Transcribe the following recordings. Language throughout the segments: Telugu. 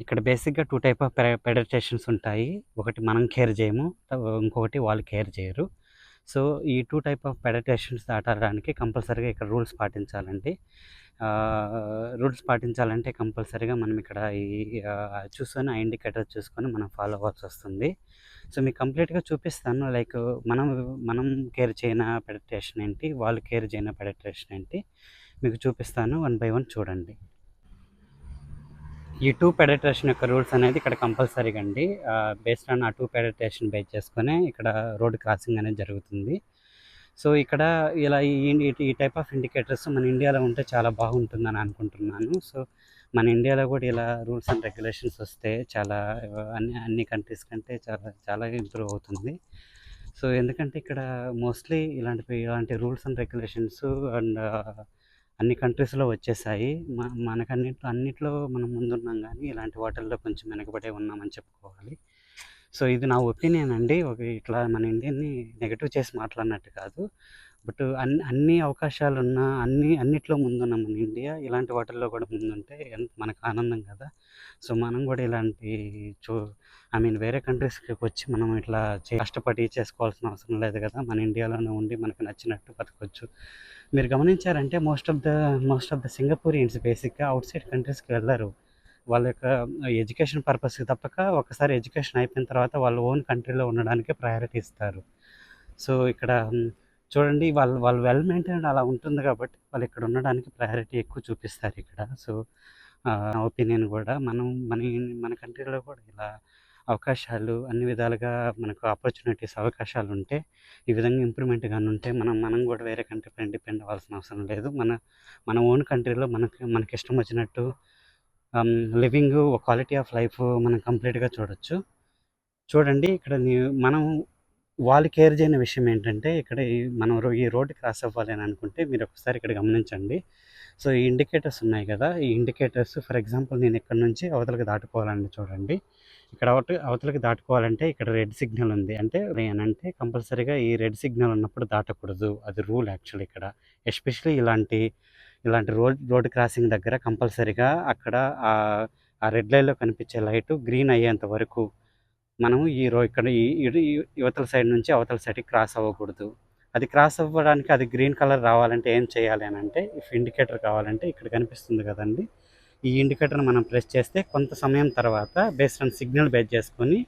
ఇక్కడ బేసిక్‌గా టూ టైప్ ఆఫ్ పె ఉంటాయి. ఒకటి మనం కేర్ చేయము. ఇంకొకటి వాళ్ళు కేర్ చేయరు. సో, ఈ టూ టైప్ ఆఫ్ పెడటేషన్స్ దాటడానికి కంపల్సరీగా ఇక్కడ రూల్స్ పాటించాలండి. రూల్స్ పాటించాలంటే కంపల్సరీగా మనం ఇక్కడ ఈ చూసుకొని ఆ ఇండికేటర్ చూసుకొని మనం ఫాలో అవ్వాల్సొస్తుంది. సో, మీకు కంప్లీట్‌గా చూపిస్తాను. లైక్ మనం మనం కేర్ చేయన పెడటేషన్ ఏంటి? వాళ్ళు కేర్ చేయన పెడిటేషన్ ఏంటి? మీకు చూపిస్తాను. వన్ బై వన్ చూడండి. ఈ టూ పెడట్రేషన్ యొక్క రూల్స్ అనేది ఇక్కడ కంపల్సరీగా అండి. బేస్డ్ ఆన్ ఆ టూ పెడట్రేషన్ బేస్ చేసుకునే ఇక్కడ రోడ్ క్రాసింగ్ అనేది జరుగుతుంది. సో, ఇక్కడ ఇలా ఈ ఈ టైప్ ఆఫ్ ఇండికేటర్స్ మన ఇండియాలో ఉంటే చాలా బాగుంటుందని అనుకుంటున్నాను. సో, మన ఇండియాలో కూడా ఇలా రూల్స్ అండ్ రెగ్యులేషన్స్ వస్తే చాలా అన్ని అన్ని కంట్రీస్ కంటే చాలా చాలా ఇంప్రూవ్ అవుతుంది. సో, ఎందుకంటే ఇక్కడ మోస్ట్‌లీ ఇలాంటి ఇలాంటి రూల్స్ అండ్ రెగ్యులేషన్స్ అండ్ అన్ని కంట్రీస్‌లో వచ్చేసాయి. మనకన్ని మనకన్నిట్లో అన్నిట్లో మనం ముందున్నాం కానీ ఇలాంటి వాటిల్లో కొంచెం వెనకబడే ఉన్నామని చెప్పుకోవాలి. సో, ఇది నా ఒపీనియన్ అండి. ఒక ఇట్లా మన ఇండియాని నెగిటివ్ చేసి మాట్లాడినట్టు కాదు. బట్ అన్ని అన్ని అవకాశాలు ఉన్న అన్ని అన్నిట్లో ముందున్న మన ఇండియా ఇలాంటి వాటిల్లో కూడా ముందుంటే మనకు ఆనందం కదా! సో, మనం కూడా ఇలాంటి చూ ఐ మీన్ వేరే కంట్రీస్‌కి వచ్చి మనం ఇట్లా కష్టపడి చేసుకోవాల్సిన అవసరం లేదు కదా! మన ఇండియాలోనే ఉండి మనకు నచ్చినట్టు బతకొచ్చు. మీరు గమనించారంటే most of the most of the Singaporeans బేసిక్‌గా అవుట్ సైడ్ కంట్రీస్‌కి వెళ్ళారు వాళ్ళ యొక్క ఎడ్యుకేషన్ పర్పస్‌కి తప్పక ఒకసారి ఎడ్యుకేషన్ అయిపోయిన తర్వాత వాళ్ళ ఓన్ కంట్రీలో ఉండడానికే ప్రయారిటీ ఇస్తారు. సో, ఇక్కడ చూడండి వాళ్ళు వాళ్ళు వెల్ మెయింటైన్డ్ అలా ఉంటుంది కాబట్టి వాళ్ళు ఇక్కడ ఉండడానికి ప్రయారిటీ ఎక్కువ చూపిస్తారు ఇక్కడ. సో, ఒపీనియన్ కూడా మనం మన మన కంట్రీలో కూడా ఇలా అవకాశాలు అన్ని విధాలుగా మనకు ఆపర్చునిటీస్ అవకాశాలు ఉంటే ఈ విధంగా ఇంప్రూవ్‌మెంట్ కానీ ఉంటే మనం మనం కూడా వేరే కంట్రీ పైన డిపెండ్ అవ్వాల్సిన అవసరం లేదు. మన మన ఓన్ కంట్రీలో మనకి మనకి ఇష్టం వచ్చినట్టు లివింగ్ క్వాలిటీ ఆఫ్ లైఫ్ మనం కంప్లీట్‌గా చూడొచ్చు. చూడండి ఇక్కడ మనం వాళ్ళు కేర్ చేయని విషయం ఏంటంటే, ఇక్కడ ఈ మనం రో ఈ రోడ్డు క్రాస్ అవ్వాలి అని అనుకుంటే మీరు ఒకసారి ఇక్కడ గమనించండి. సో, ఈ ఇండికేటర్స్ ఉన్నాయి కదా! ఈ ఇండికేటర్స్ ఫర్ ఎగ్జాంపుల్ నేను ఇక్కడ నుంచి అవతలకి దాటుకోవాలండి చూడండి. ఇక్కడ అవట అవతలకి దాటుకోవాలంటే ఇక్కడ రెడ్ సిగ్నల్ ఉంది. అంటే అంటే కంపల్సరీగా ఈ రెడ్ సిగ్నల్ ఉన్నప్పుడు దాటకూడదు. అది రూల్ యాక్చువల్లీ ఇక్కడ. ఎస్పెషల్లీ ఇలాంటి ఇలాంటి రోడ్ రోడ్ క్రాసింగ్ దగ్గర కంపల్సరీగా అక్కడ ఆ రెడ్ లైన్‌లో కనిపించే లైట్ గ్రీన్ అయ్యేంత వరకు మనము ఈ రో ఇక్కడ ఈ యువతల ఇవతల సైడ్ నుంచి అవతల సైడ్‌కి క్రాస్ అవ్వకూడదు. అది క్రాస్ అవ్వడానికి అది గ్రీన్ కలర్ రావాలంటే ఏం చేయాలి అని అంటే ఇఫ్ ఇండికేటర్ కావాలంటే ఇక్కడ కనిపిస్తుంది కదండి ఈ ఇండికేటర్‌ని మనం ప్రెస్ చేస్తే కొంత సమయం తర్వాత బేస్డ్ ఆన్ సిగ్నల్ బేస్ చేసుకొని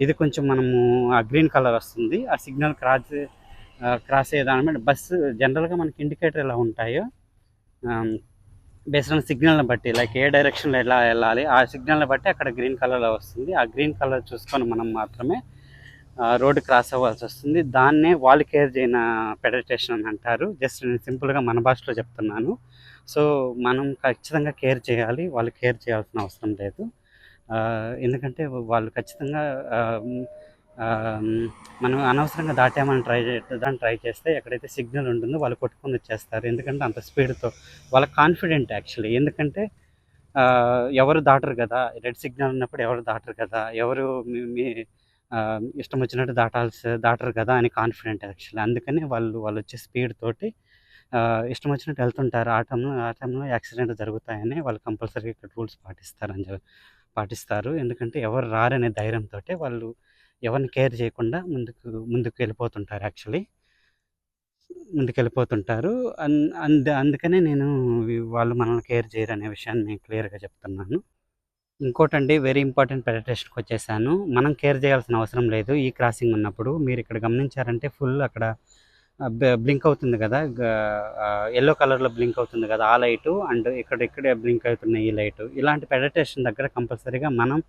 ఇది కొంచెం మనము ఆ గ్రీన్ కలర్ వస్తుంది. ఆ సిగ్నల్ క్రాస్ క్రాస్ అయ్యే దాని మీద బస్సు జనరల్‌గా మనకి ఇండికేటర్ ఎలా ఉంటాయో బేస్డ్ ఆన్ సిగ్నల్‌ని బట్టి లైక్ ఏ డైరెక్షన్‌లో ఎలా వెళ్ళాలి ఆ సిగ్నల్‌ని బట్టి అక్కడ గ్రీన్ కలర్‌లో వస్తుంది. ఆ గ్రీన్ కలర్ చూసుకొని మనం మాత్రమే రోడ్డు క్రాస్ అవ్వాల్సి వస్తుంది దాన్నే వాళ్ళు కేర్ చేయన పెడటేషన్ అని అంటారు. జస్ట్ నేను సింపుల్‌గా మన భాషలో చెప్తున్నాను. సో, మనం ఖచ్చితంగా కేర్ చేయాలి. వాళ్ళు కేర్ చేయాల్సిన అవసరం లేదు. ఎందుకంటే వాళ్ళు ఖచ్చితంగా మనం అనవసరంగా దాటామని ట్రై దాన్ని ట్రై చేస్తే ఎక్కడైతే సిగ్నల్ ఉంటుందో వాళ్ళు కొట్టుకొని వచ్చేస్తారు. ఎందుకంటే అంత స్పీడ్‌తో వాళ్ళ కాన్ఫిడెంట్ యాక్చువల్లీ. ఎందుకంటే ఎవరు దాటరు కదా! రెడ్ సిగ్నల్ ఉన్నప్పుడు ఎవరు దాటరు కదా! ఎవరు మీ ఇష్టం వచ్చినట్టు దాటాల్సి దాటరు కదా! అని కాన్ఫిడెంట్ యాక్చువల్లీ. అందుకని వాళ్ళు వాళ్ళొచ్చే స్పీడ్ తోటి ఇష్టం వచ్చినట్టు వెళ్తుంటారు. ఆ టైంలో ఆ టైంలో యాక్సిడెంట్ జరుగుతాయని వాళ్ళు కంపల్సరీగా ఇక్కడ రూల్స్ పాటిస్తారని చె పాటిస్తారు. ఎందుకంటే ఎవరు రారనే ధైర్యంతో వాళ్ళు ఎవరిని కేర్ చేయకుండా ముందుకు ముందుకు వెళ్ళిపోతుంటారు యాక్చువల్లీ. ముందుకెళ్ళిపోతుంటారు. అన్ అంద అందుకనే నేను వాళ్ళు మనల్ని కేర్ చేయరనే విషయాన్ని నేను క్లియర్‌గా చెప్తున్నాను. ఇంకోటండి వెరీ ఇంపార్టెంట్ పెడస్ట్రేషన్‌కొచ్చేసాను. మనం కేర్ చేయాల్సిన అవసరం లేదు. ఈ క్రాసింగ్ ఉన్నప్పుడు మీరు ఇక్కడ గమనించారంటే ఫుల్ అక్కడ బ్లింక్ అవుతుంది కదా! ఎల్లో కలర్‌లో బ్లింక్ అవుతుంది కదా! ఆ లైటు అండ్ ఇక్కడ ఇక్కడే బ్లింక్ అవుతున్న ఈ లైటు. ఇలాంటి పెడటేషన్ దగ్గర కంపల్సరీగా మనం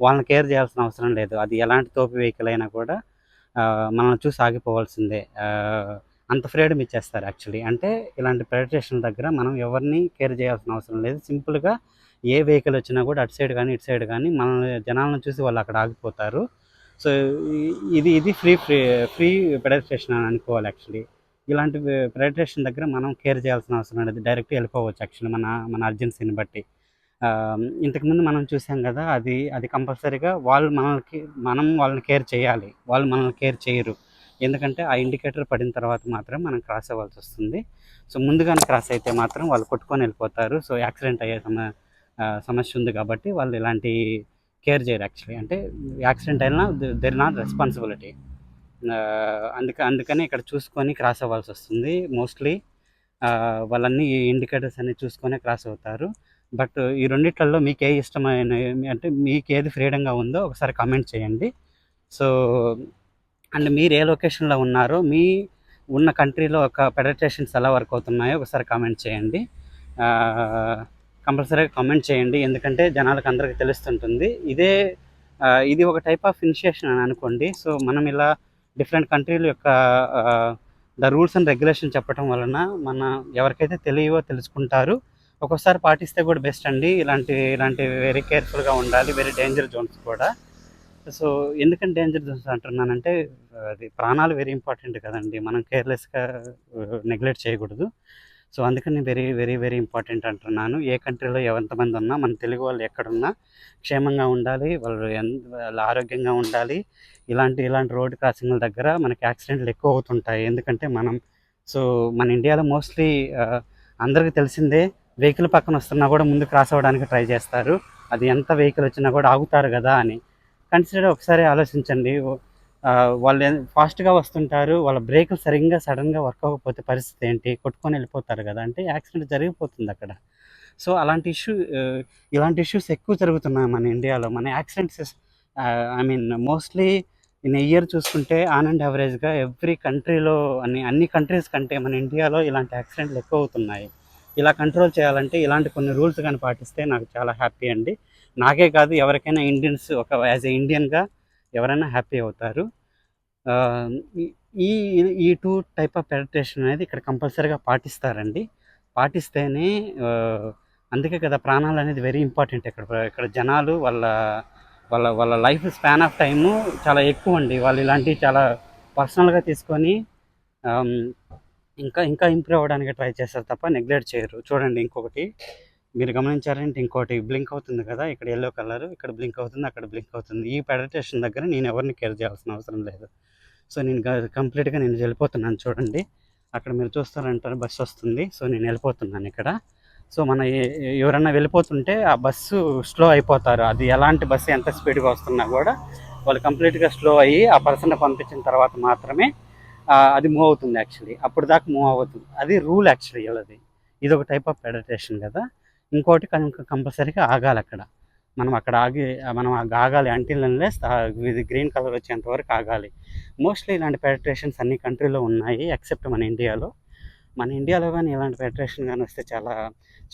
వాళ్ళని కేర్ చేయాల్సిన అవసరం లేదు. అది ఎలాంటి తోపు వెహికల్ అయినా కూడా మనల్ని చూసి ఆగిపోవాల్సిందే. అంత ఫ్రీడమ్ ఇచ్చేస్తారు యాక్చువల్లీ. అంటే ఇలాంటి పెడస్ట్రేషన్ దగ్గర మనం ఎవరిని కేర్ చేయాల్సిన అవసరం లేదు. సింపుల్‌గా ఏ వెహికల్ వచ్చినా కూడా అటు సైడ్ కానీ ఇటు సైడ్ కానీ మనల్ని జనాలను చూసి వాళ్ళు అక్కడ ఆగిపోతారు. సో, ఇది ఇది ఫ్రీ ఫ్రీ ఫ్రీ పెడస్ట్రేషన్ అని అనుకోవాలి యాక్చువల్లీ. ఇలాంటి పెడస్ట్రేషన్ దగ్గర మనం కేర్ చేయాల్సిన అవసరం లేదు. డైరెక్ట్‌గా వెళ్ళిపోవచ్చు యాక్చువల్లీ మన మన అర్జెన్సీని బట్టి. ఇంతకుముందు మనం చూసాం కదా! అది అది కంపల్సరీగా వాళ్ళు మనల్ని మనం వాళ్ళని కేర్ చేయాలి. వాళ్ళు మనల్ని కేర్ చేయరు. ఎందుకంటే ఆ ఇండికేటర్ పడిన తర్వాత మాత్రం మనం క్రాస్ అవ్వాల్సి వస్తుంది సో, ముందుగానే క్రాస్ అయితే మాత్రం వాళ్ళు కొట్టుకొని వెళ్ళిపోతారు. సో, యాక్సిడెంట్ అయ్యే సమ సమస్య ఉంది కాబట్టి వాళ్ళు ఇలాంటి కేర్ చేయరు యాక్చువల్లీ అంటే యాక్సిడెంట్ అయినా దెర్ నాట్ రెస్పాన్సిబిలిటీ అందుక అందుకని ఇక్కడ చూసుకొని క్రాస్ అవ్వాల్సి వస్తుంది మోస్ట్లీ వాళ్ళన్నీ ఇండికేటర్స్ అన్ని చూసుకొని క్రాస్ అవుతారు బట్ ఈ రెండిట్లలో మీకు ఏ ఇష్టమైన అంటే మీకు ఏది ఫ్రీడంగా ఉందో ఒకసారి కామెంట్ చేయండి. సో అండ్ మీరు ఏ లొకేషన్లో ఉన్నారో మీ ఉన్న కంట్రీలో ఒక పెడటేషన్స్ ఎలా వర్క్ అవుతున్నాయో ఒకసారి కామెంట్ చేయండి. కంపల్సరీగా కామెంట్ చేయండి. ఎందుకంటే జనాలకు అందరికీ తెలుస్తుంటుంది. ఇదే ఇది ఒక టైప్ ఆఫ్ ఇనిషియేషన్ అని అనుకోండి. సో మనం ఇలా డిఫరెంట్ కంట్రీల యొక్క ద రూల్స్ అండ్ రెగ్యులేషన్ చెప్పడం వలన మన ఎవరికైతే తెలియవో తెలుసుకుంటారు. ఒక్కోసారి పాటిస్తే కూడా బెస్ట్ అండి. ఇలాంటి ఇలాంటి వెరీ కేర్ఫుల్గా ఉండాలి. వెరీ డేంజర్ జోన్స్ కూడా. సో ఎందుకంటే డేంజర్ జోన్స్ అంటున్నానంటే అది ప్రాణాలు వెరీ ఇంపార్టెంట్ కదండి. మనం కేర్లెస్గా నెగ్లెక్ట్ uh, చేయకూడదు. సో అందుకని వెరీ వెరీ వెరీ ఇంపార్టెంట్ అంటున్నాను. ఏ కంట్రీలో ఎంతమంది ఉన్నా మన తెలుగు వాళ్ళు ఎక్కడున్నా క్షేమంగా ఉండాలి. వాళ్ళు ఎంత వాళ్ళు ఆరోగ్యంగా ఉండాలి. ఇలాంటి ఇలాంటి రోడ్ క్రాసింగ్ల దగ్గర మనకి యాక్సిడెంట్లు ఎక్కువ అవుతుంటాయి. ఎందుకంటే మనం సో మన ఇండియాలో మోస్ట్లీ uh, అందరికీ తెలిసిందే వెహికల్ పక్కన వస్తున్నా కూడా ముందు క్రాస్ అవ్వడానికి ట్రై చేస్తారు. అది ఎంత వెహికల్ వచ్చినా కూడా ఆగుతారు కదా అని. కన్సిడర్ ఒకసారి ఆలోచించండి. వాళ్ళు ఫాస్ట్గా వస్తుంటారు. వాళ్ళ బ్రేకులు సరిగ్గా సడన్గా వర్క్ అవ్వకపోతే పరిస్థితి ఏంటి? కొట్టుకొని వెళ్ళిపోతారు కదా. అంటే యాక్సిడెంట్ జరిగిపోతుంది అక్కడ. సో అలాంటి ఇష్యూ ఇలాంటి ఇష్యూస్ ఎక్కువ జరుగుతున్నాయి మన ఇండియాలో మన accidents I mean mostly in year చూసుకుంటే ఆన్ అండ్ యావరేజ్గా ఎవ్రీ కంట్రీలో అన్ని అన్ని కంట్రీస్ కంటే మన ఇండియాలో ఇలాంటి యాక్సిడెంట్లు ఎక్కువ అవుతున్నాయి. ఇలా కంట్రోల్ చేయాలంటే ఇలాంటి కొన్ని రూల్స్ కానీ పాటిస్తే నాకు చాలా హ్యాపీ అండి. నాకే కాదు ఎవరికైనా ఇండియన్స్ ఒక యాజ్ ఏ ఇండియన్గా ఎవరైనా హ్యాపీ అవుతారు. ఈ- ఈ టూ టైప్ ఆఫ్ పెడిటేషన్ అనేది ఇక్కడ కంపల్సరీగా పాటిస్తారండి. పాటిస్తేనే అందుకే కదా ప్రాణాలు అనేది వెరీ ఇంపార్టెంట్ ఇక్కడ ఇక్కడ జనాలు వాళ్ళ వాళ్ళ వాళ్ళ లైఫ్ స్పాన్ ఆఫ్ టైము చాలా ఎక్కువ అండి. వాళ్ళు ఇలాంటివి చాలా పర్సనల్గా తీసుకొని ఇంకా ఇంకా ఇంప్రూవ్ అవ్వడానికి ట్రై చేస్తారు తప్ప నెగ్లెక్ట్ చేయరు. చూడండి ఇంకొకటి. మీరు గమనించారంటే ఇంకోటి బ్లింక్ అవుతుంది కదా ఇక్కడ ఎల్లో కలర్ ఇక్కడ బ్లింక్ అవుతుంది అక్కడ బ్లింక్ అవుతుంది. ఈ పెడటేషన్ దగ్గర నేను ఎవరిని కేర్ చేయాల్సిన అవసరం లేదు. సో నేను కంప్లీట్గా నేను వెళ్ళిపోతున్నాను చూడండి. అక్కడ మీరు చూస్తారంటారు బస్సు వస్తుంది. సో నేను వెళ్ళిపోతున్నాను ఇక్కడ. సో మన ఎవరైనా ఎవరన్నా వెళ్ళిపోతుంటే ఆ బస్సు స్లో అయిపోతారు. అది ఎలాంటి బస్సు ఎంత స్పీడ్గా వస్తున్నా కూడా వాళ్ళు కంప్లీట్గా స్లో అయ్యి ఆ పర్సన్ పంపించిన తర్వాత మాత్రమే అది మూవ్ అవుతుంది యాక్చువల్లీ అప్పుడు దాకా మూవ్ అవుతుంది అది రూల్ యాక్చువల్లీ అది ఇది ఒక టైప్ ఆఫ్ పెడటేషన్ కదా. ఇంకోటి కంపల్సరీగా ఆగాలి అక్కడ. మనం అక్కడ ఆగి మనం ఆగాలి అంటిల్ ఇది గ్రీన్ కలర్ వచ్చేంత వరకు ఆగాలి. మోస్ట్లీ ఇలాంటి పెడటేషన్స్ అన్ని కంట్రీలో ఉన్నాయి ఎక్సెప్ట్ మన ఇండియాలో మన ఇండియాలో కానీ ఇలాంటి ఫెడరేషన్ కానీ వస్తే చాలా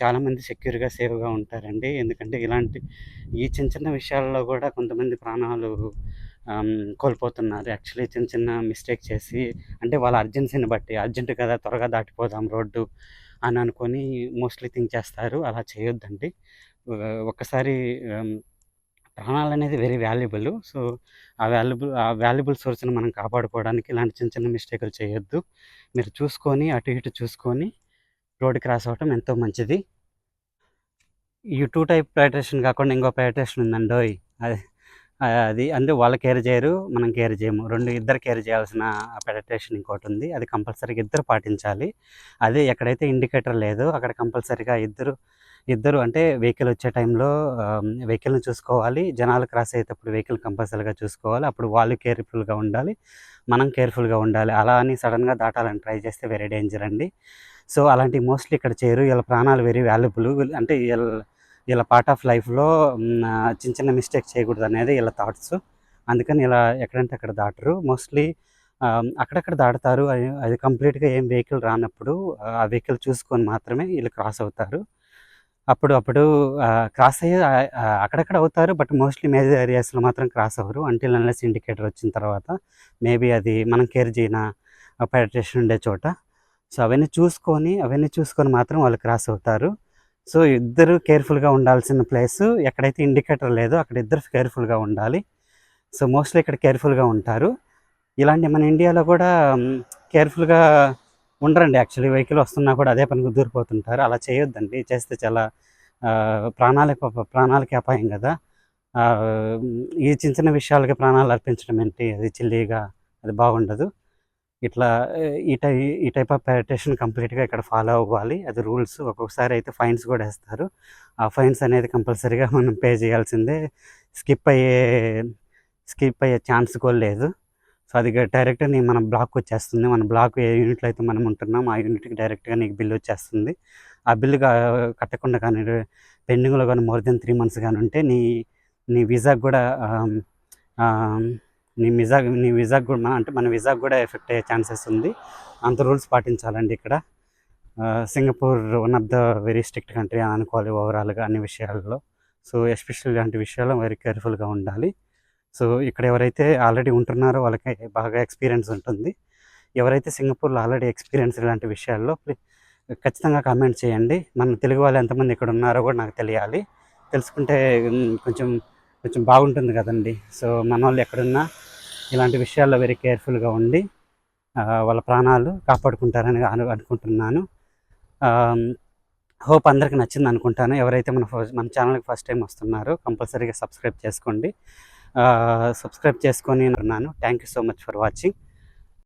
చాలామంది సెక్యూర్గా సేఫ్గా ఉంటారండి. ఎందుకంటే ఇలాంటి ఈ చిన్న చిన్న విషయాల్లో కూడా కొంతమంది ప్రాణాలు కోల్పోతున్నారు. యాక్చువల్లీ చిన్న చిన్న మిస్టేక్ చేసి అంటే వాళ్ళ అర్జెన్సీని బట్టి అర్జెంట్ కదా త్వరగా దాటిపోదాం రోడ్డు అని అనుకొని మోస్ట్లీ థింక్ చేస్తారు. అలా చేయొద్దండి. ఒకసారి ఒక్కసారి ప్రాణాలు అనేది వెరీ వాల్యుబుల్. సో ఆ వాల్యుబుల్ ఆ వాల్యుబుల్ సోర్స్ని మనం కాపాడుకోవడానికి ఇలాంటి చిన్న చిన్న మిస్టేకులు చేయొద్దు. మీరు చూసుకొని అటు ఇటు చూసుకొని రోడ్ క్రాస్ అవ్వటం ఎంతో మంచిది. ఈ టూ టైప్ పెడటేషన్ కాకుండా ఇంకో పెడటేషన్ ఉందండోయ్. అదే అది అందు వాళ్ళు కేర్ చేయరు మనం కేర్ చేయము. రెండు ఇద్దరు కేర్ చేయాల్సిన పెడటేషన్ ఇంకోటి ఉంది అది కంపల్సరీగా ఇద్దరు పాటించాలి. అదే ఎక్కడైతే ఇండికేటర్ లేదో అక్కడ కంపల్సరీగా ఇద్దరు ఇద్దరు అంటే వెహికల్ వచ్చే టైంలో వెహికల్ని చూసుకోవాలి. జనాలు క్రాస్ అయ్యేటప్పుడు వెహికల్ కంపల్సరీగా చూసుకోవాలి. అప్పుడు వాళ్ళు కేర్ఫుల్గా ఉండాలి. మనం కేర్ఫుల్గా ఉండాలి. అలా అని సడన్గా దాటాలని ట్రై చేస్తే వెరీ డేంజర్ అండి. సో అలాంటి మోస్ట్లీ ఇక్కడ చేయరు. వీళ్ళ ప్రాణాలు వెరీ వాల్యుబుల్. అంటే వీళ్ళ ఇలా పార్ట్ ఆఫ్ లైఫ్లో చిన్న చిన్న మిస్టేక్ చేయకూడదు అనేది ఇలా థాట్స్ అందుకని ఇలా ఎక్కడంటే అక్కడ దాటరు. మోస్ట్లీ అక్కడక్కడ దాటుతారు. అది కంప్లీట్గా ఏం వెహికల్ రానప్పుడు ఆ వెహికల్ చూసుకొని మాత్రమే వీళ్ళు క్రాస్ అవుతారు. అప్పుడు అప్పుడు క్రాస్ అయ్యి అక్కడక్కడ అవుతారు. బట్ మోస్ట్లీ మేజర్ ఏరియాస్లో మాత్రం క్రాస్ అవ్వరు. అంటిల్ అన్లెస్ ఇండికేటర్ వచ్చిన తర్వాత మేబీ అది మనం కేర్ చేయన పెడటేషన్ ఉండే చోట. సో అవన్నీ చూసుకొని అవన్నీ చూసుకొని మాత్రం వాళ్ళు క్రాస్ అవుతారు. సో ఇద్దరు కేర్ఫుల్గా ఉండాల్సిన ప్లేస్ ఎక్కడైతే ఇండికేటర్ లేదో అక్కడ ఇద్దరు కేర్ఫుల్గా ఉండాలి. సో మోస్ట్లీ ఇక్కడ కేర్ఫుల్గా ఉంటారు. ఇలాంటి మన ఇండియాలో కూడా కేర్ఫుల్గా ఉండరండి. యాక్చువల్లీ వెహికల్ వస్తున్నా కూడా అదే పనికి దూరిపోతుంటారు. అలా చేయొద్దండి. చేస్తే చాలా ప్రాణాలకు ప్రాణాలకి అపాయం కదా. ఈ చిన్న చిన్న విషయాలకి ప్రాణాలు అర్పించడం ఏంటి? అది చిల్లీగా అది బాగుండదు. ఇట్లా ఈ టై ఈ టైప్ ఆఫ్ ప్యారిటేషన్ కంప్లీట్గా ఇక్కడ ఫాలో అవ్వాలి. అది రూల్స్ ఒక్కొక్కసారి అయితే ఫైన్స్ కూడా వేస్తారు. ఆ ఫైన్స్ అనేది కంపల్సరీగా మనం పే చేయాల్సిందే. స్కిప్ అయ్యే స్కిప్ అయ్యే ఛాన్స్ కూడా లేదు. సో అది డైరెక్ట్గా నీ మన బ్లాక్ వచ్చేస్తుంది. మన బ్లాక్ ఏ యూనిట్లో అయితే మనం ఉంటున్నాం ఆ యూనిట్కి డైరెక్ట్గా నీకు బిల్ వచ్చేస్తుంది. ఆ బిల్లు కట్టకుండా కానీ పెండింగ్లో కానీ మోర్ దెన్ త్రీ మంత్స్ కానీ ఉంటే నీ నీ వీసాకి కూడా నీ విజా నీ విజాగ్ కూడా మన- అంటే మన విజాగ్ కూడా ఎఫెక్ట్ అయ్యే ఛాన్సెస్ ఉంది. అంత రూల్స్ పాటించాలండి ఇక్కడ. Singapore one of the very strict country అని అనుకోవాలి ఓవరాల్గా అన్ని విషయాల్లో. సో ఎస్పెషల్ ఇలాంటి విషయాల్లో వెరీ కేర్ఫుల్గా ఉండాలి. సో ఇక్కడ ఎవరైతే ఆల్రెడీ ఉంటున్నారో వాళ్ళకి బాగా ఎక్స్పీరియన్స్ ఉంటుంది. ఎవరైతే సింగపూర్లో ఆల్రెడీ ఎక్స్పీరియన్స్ ఇలాంటి విషయాల్లో ఖచ్చితంగా కామెంట్ చేయండి. మన తెలుగు వాళ్ళు ఎంతమంది ఇక్కడ ఉన్నారో కూడా నాకు తెలియాలి. తెలుసుకుంటే కొంచెం కొంచెం బాగుంటుంది కదండి. సో మన వాళ్ళు ఎక్కడున్నా ఇలాంటి విషయాల్లో వెరీ కేర్ఫుల్గా ఉండి వాళ్ళ ప్రాణాలు కాపాడుకుంటారని అనుకుంటున్నాను. హోప్ అందరికి నచ్చింది అనుకుంటాను. ఎవరైతే మన మన ఛానల్కి ఫస్ట్ టైం వస్తున్నారో కంపల్సరీగా సబ్స్క్రైబ్ చేసుకోండి. సబ్స్క్రైబ్ చేసుకొని ఉన్నాను. Thank you so much for watching